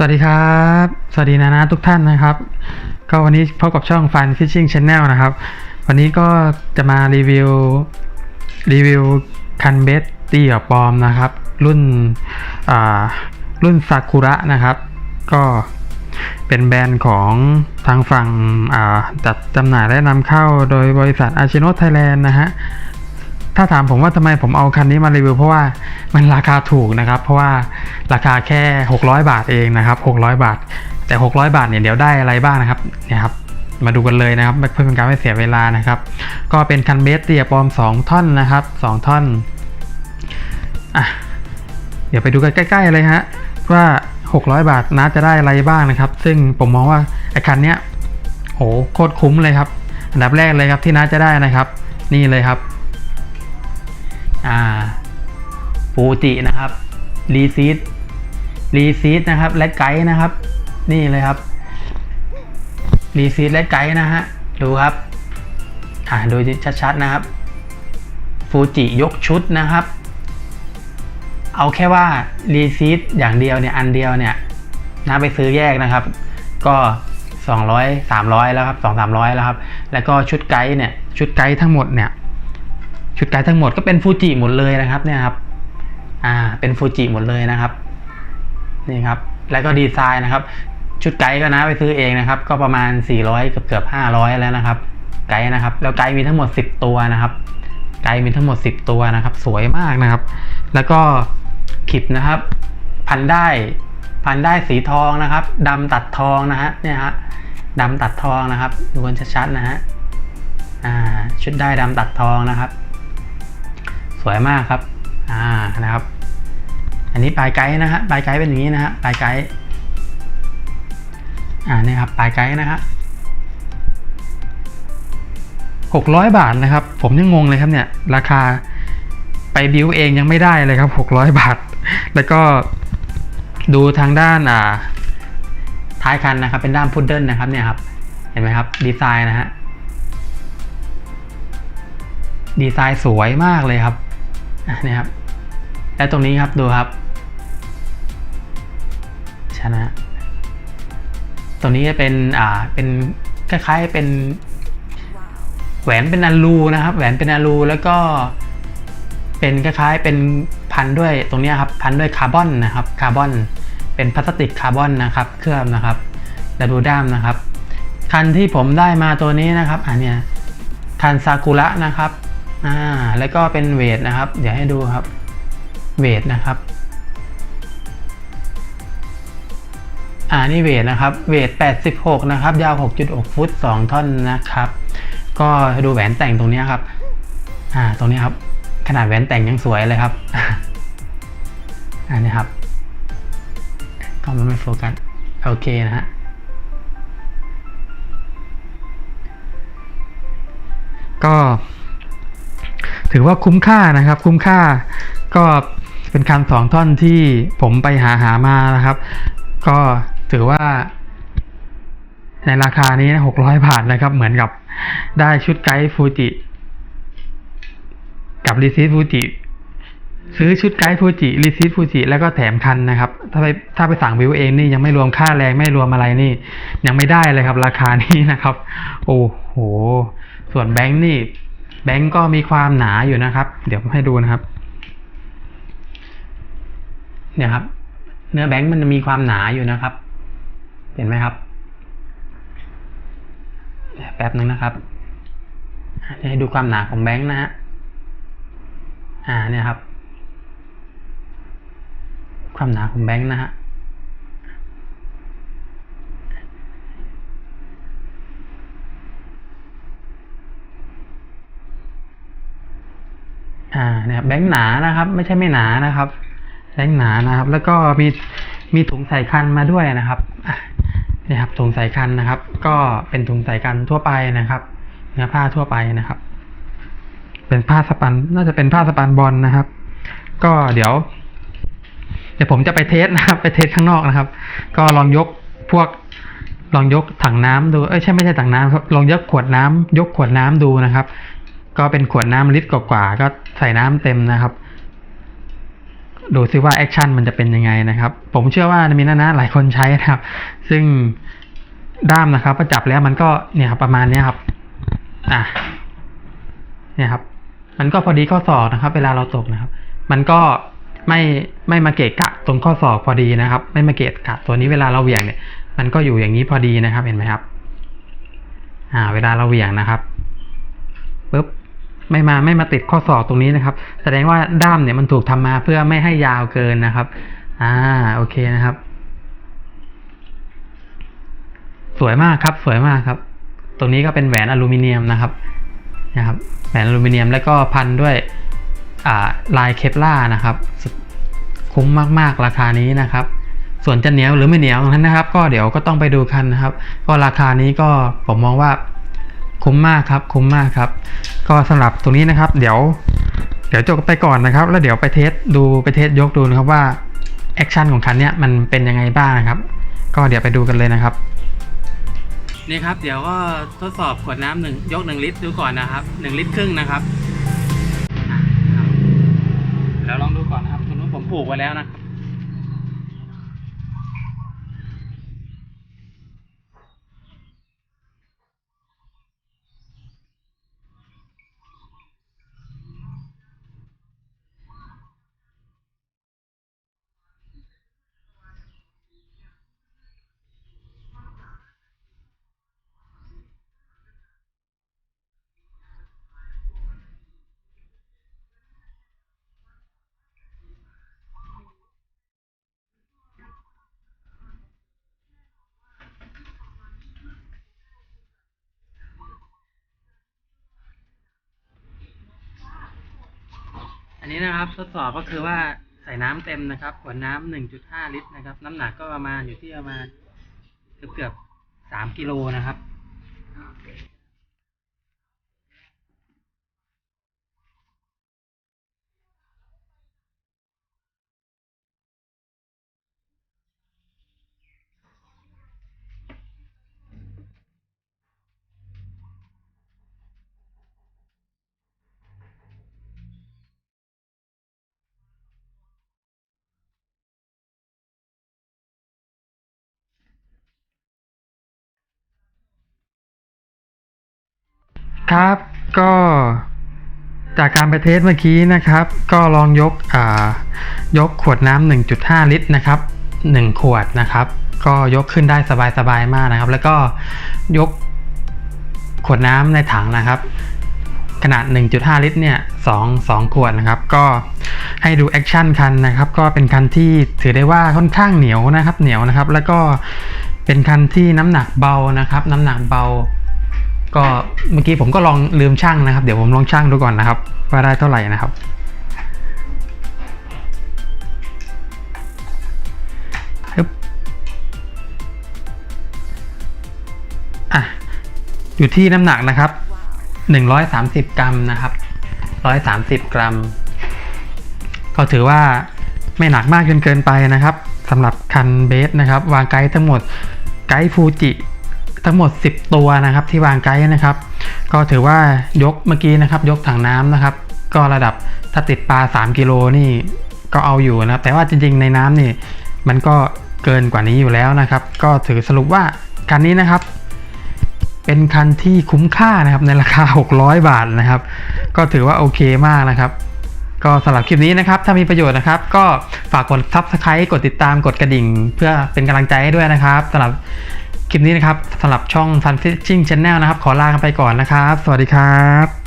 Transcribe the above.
สวัสดีครับ สวัสดีนะนะทุกท่านนะครับ ก็วันนี้พบกับช่อง Fun Fishing Channel นะครับ วันนี้ก็จะมารีวิวรีวิวคันเบสตีกับปอมนะครับ รุ่นอ่ารุ่นซากุระนะครับ ก็เป็นแบรนด์ของทางฝั่งอ่าจัดจำหน่ายและนำเข้าโดยบริษัทอาชิโนไทยแลนด์นะฮะ ถ้าถามผมว่าทำไมผมเอาคันนี้มารีวิวเพราะว่ามันราคาถูกนะครับ เพราะว่าราคาแค่ 600 บาทเองนะครับ 600 บาท แต่ 600 บาทเนี่ยเดี๋ยวได้อะไรบ้างนะครับเนี่ยครับมาดูกันเลยนะครับเพื่อเป็นการไม่เสียเวลานะครับ ก็เป็นคันเบสเตียปอม 2 ท่อนนะครับ 2 ท่อนอะเดี๋ยวไปดูกันใกล้ๆเลยฮะว่า 600 บาทน้าจะได้อะไรบ้างนะครับ ซึ่งผมมองว่าไอ้คันเนี้ยโหโคตรคุ้มเลยครับ อันดับแรกเลยครับที่น้าจะได้นะครับ นี่เลยครับ ฟูจินะครับรีซีดรีซีดนะครับ และไกด์นะครับ นี่เลยครับรีซีดและไกด์นะฮะ ดูครับ อ่าดูชัดๆนะครับ ฟูจิยกชุดนะครับ เอาแค่ว่ารีซีดอย่างเดียวเนี่ย อันเดียวเนี่ยนะไปซื้อแยกนะครับ ก็ 200 300 แล้วครับ 2 300 แล้วครับ แล้วก็ชุดไกด์เนี่ย ชุดไกด์ทั้งหมดเนี่ย ชุดไกด์ทั้งหมดก็เป็นฟูจิหมดเลยนะครับเนี่ยครับอ่าเป็นฟูจิหมดเลยนะครับนี่ครับแล้วก็ดีไซน์นะครับ ชุดไกด์ก็นะไปซื้อเองนะครับ ก็ประมาณ 400เกือบเกือบ500 แล้วนะครับ ไกด์นะครับ แล้วไกด์มีทั้งหมด 10 ตัวนะครับ ไกด์มีทั้งหมด 10 ตัวนะครับ สวยมากนะครับ แล้วก็ขิบนะครับ พันได้พันได้สีทองนะครับดำตัดทองนะฮะเนี่ยฮะดำตัดทองนะครับดูกันชัดๆนะฮะอ่าชุดได้ดำตัดทองนะครับ สวยมากครับ อ่านะครับ อันนี้ปลายไกด์นะฮะปลายไกด์เป็นอย่างนี้นะฮะปลายไกด์อ่านี่ครับปลายไกด์นะครับหกร้อยบาทนะครับ ผมยังงงเลยครับเนี่ย ราคาไปบิวเองยังไม่ได้เลยครับหกร้อยบาท แล้วก็ดูทางด้านอ่าท้ายคันนะครับ เป็นด้านพุดเดิ้ลนะครับเนี่ยครับเห็นไหมครับดีไซน์นะฮะดีไซน์สวยมากเลยครับ นี่ครับ และตรงนี้ครับดูครับชนะ ตรงนี้จะเป็นอ่าเป็นคล้ายๆเป็นแหวนเป็นอลูนะครับ แหวนเป็นอลูแล้วก็เป็นคล้ายๆเป็นพันด้วยตรงนี้ครับพันด้วยคาร์บอนนะครับคาร์บอนเป็นพลาสติกคาร์บอนนะครับเคลือบนะครับและดูด้ามนะครับ คันที่ผมได้มาตัวนี้นะครับอันเนี้ยคันซากุระนะครับ อ่าแล้วก็เป็นเวทนะครับ เดี๋ยวให้ดูครับเวทนะครับอ่านี่เวทนะครับ เวท 86 นะครับ ยาว 6.6 ฟุต 2 ท่อนนะครับ ก็ดูแหวนแต่งตรงนี้ครับ อ่า ตรงนี้ครับ ขนาดแหวนแต่งยังสวยเลยครับอ่านี่ครับก็มันไม่โฟกัส โอเคนะฮะ ก็ ถือว่าคุ้มค่านะครับ คุ้มค่า ก็เป็นคันสองท่อนที่ผมไปหาหามานะครับ ก็ถือว่า ในราคานี้หกร้อยบาทนะครับ เหมือนกับได้ชุดไกด์ฟูจิ กับรีซีฟฟูจิซื้อชุดไกด์ฟูจิรีซีฟูจิแล้วก็แถมคันนะครับ ถ้าไปถ้าไปสั่งวิวเองนี่ยังไม่รวมค่าแรงไม่รวมอะไรนี่ ยังไม่ได้เลยครับ ราคานี้นะครับ โอ้โห ส่วนแบงค์นี่ แบงค์ก็มีความหนาอยู่นะครับ เดี๋ยวผมให้ดูนะครับ เนี่ยครับ เนื้อแบงค์มันมีความหนาอยู่นะครับ เห็นไหมครับ แป๊บนึงนะครับให้ดูความหนาของแบงค์นะฮะ อ่าเนี่ยครับ ความหนาของแบงค์นะฮะ อ่า เนี่ยแบ งหนานะครับ ไม่ใช่ไม่หนานะครับแบงหนานะครับ แล้วก็มีมีถุงใส่คันมาด้วยนะครับอะเนี่ยครับถุงใส่คันนะครับ ก็เป็นถุงใส่คันทั่วไปนะครับเนื้อผ้าทั่วไปนะครับ เป็นผ้าสปันน่าจะเป็นผ้าสปันบอลนะครับ ก็เดี๋ยว เดี๋ยวผมจะไปเทสนะครับ ไปเทสข้างนอกนะครับ ก็ลองยกพวกลองยกถังน้ำดู เอ้ยใช่ไม่ใช่ถังน้ำครับ ลองยกขวดน้ำยกขวดน้ำดูนะครับ ก็เป็นขวดน้ำลิตรกว่าๆก็ใส่น้ำเต็มนะครับ ดูซิว่าแอคชั่นมันจะเป็นยังไงนะครับ ผมเชื่อว่ามีนานะหลายคนใช้นะครับ ซึ่งด้ามนะครับพอจับแล้วมันก็เนี่ยครับประมาณเนี้ยครับอะเนี่ยครับ มันก็พอดีข้อศอกนะครับ เวลาเราตกนะครับ มันก็ไม่ไม่มาเกะกะตรงข้อศอกพอดีนะครับ ไม่มาเกะกะตัวนี้เวลาเราเหวี่ยงเนี่ย มันก็อยู่อย่างนี้พอดีนะครับ เห็นไหมครับ อ่า เวลาเราเหวี่ยงนะครับปุ๊บ ไม่มาไม่มาติดข้อศอกตรงนี้นะครับ แสดงว่าด้ามเนี่ยมันถูกทำมาเพื่อไม่ให้ยาวเกินนะครับ อ่าโอเคนะครับ สวยมากครับ สวยมากครับ ตรงนี้ก็เป็นแหวนอลูมิเนียมนะครับนะครับแหวนอลูมิเนียมแล้วก็พันด้วยอ่าลายเคปล่านะครับ คุ้มมากๆราคานี้นะครับ ส่วนจะเหนียวหรือไม่เหนียวนั้นนะครับ ก็เดี๋ยวก็ต้องไปดูกันนะครับ ก็ราคานี้ก็ผมมองว่า คุ้มมากครับ คุ้มมากครับ ก็สำหรับตรงนี้นะครับ เดี๋ยว เดี๋ยวจบไปก่อนนะครับ แล้วเดี๋ยวไปเทสดูไปเทสยกดูนะครับว่าแอคชั่นของคันเนี้ยมันเป็นยังไงบ้างนะครับ ก็เดี๋ยวไปดูกันเลยนะครับนี่ครับเดี๋ยวก็ทดสอบขวดน้ำหนึ่งยกหนึ่งลิตรดูก่อนนะครับหนึ่งลิตรครึ่งนะครับแล้วลองดูก่อนนะครับตรงนู้นผมผูกไว้แล้วนะครับ นนี้นะครับทดสอบก็คือว่าใส่น้ำเต็มนะครับขวดน้ำหนึ่งจุดห้าลิตรนะครับ น้ำหนักก็ประมาณอยู่ที่ประมาณเกือบเกือบสามกิโลนะครับ ครับก็จากการไปเทสเมื่อกี้นะครับ ก็ลองยกอ่ายกขวดน้ำ1.5 ลิตรนะครับ1ขวดนะครับ ก็ยกขึ้นได้สบายๆมากนะครับ แล้วก็ยกขวดน้ำในถังนะครับ ขนาด 1.5 ลิตรเนี่ย2 2ขวดนะครับ ก็ให้ดูแอคชั่นคันนะครับ ก็เป็นคันที่ถือได้ว่าค่อนข้างเหนียวนะครับ เหนียวนะครับ แล้วก็เป็นคันที่น้ำหนักเบานะครับ น้ำหนักเบา ก็เมื่อกี้ผมก็ลองลืมช่างนะครับ เดี๋ยวผมลองช่างดูก่อนนะครับ ว่าได้เท่าไหร่นะครับอะอยู่ที่น้ำหนักนะครับ 130 กรัมนะครับ 130 กรัม ก็ถือว่าไม่หนักมากจนเกินไปนะครับสำหรับคันเบสนะครับ วางไกด์ทั้งหมดไกด์ฟูจิ ทั้งหมด 10 ตัวนะครับที่วางไกด์นะครับ ก็ถือว่ายกเมื่อกี้นะครับ ยกถังน้ำนะครับ ก็ระดับถ้าติดปลา 3 กิโลนี่ก็เอาอยู่นะครับ แต่ว่าจริงๆ ในน้ำนี่มันก็เกินกว่านี้อยู่แล้วนะครับ ก็ถือสรุปว่าคันนี้นะครับ เป็นคันที่คุ้มค่านะครับในราคา 600 บาทนะครับ ก็ถือว่าโอเคมากนะครับก็สำหรับคลิปนี้นะครับ ถ้ามีประโยชน์นะครับ ก็ฝากกด subscribe กดติดตามกดกระดิ่ง เพื่อเป็นกำลังใจให้ด้วยนะครับสำหรับ คลิปนี้นะครับสำหรับช่อง Fun Fishing Channel นะครับ ขอลากันไปก่อนนะครับ สวัสดีครับ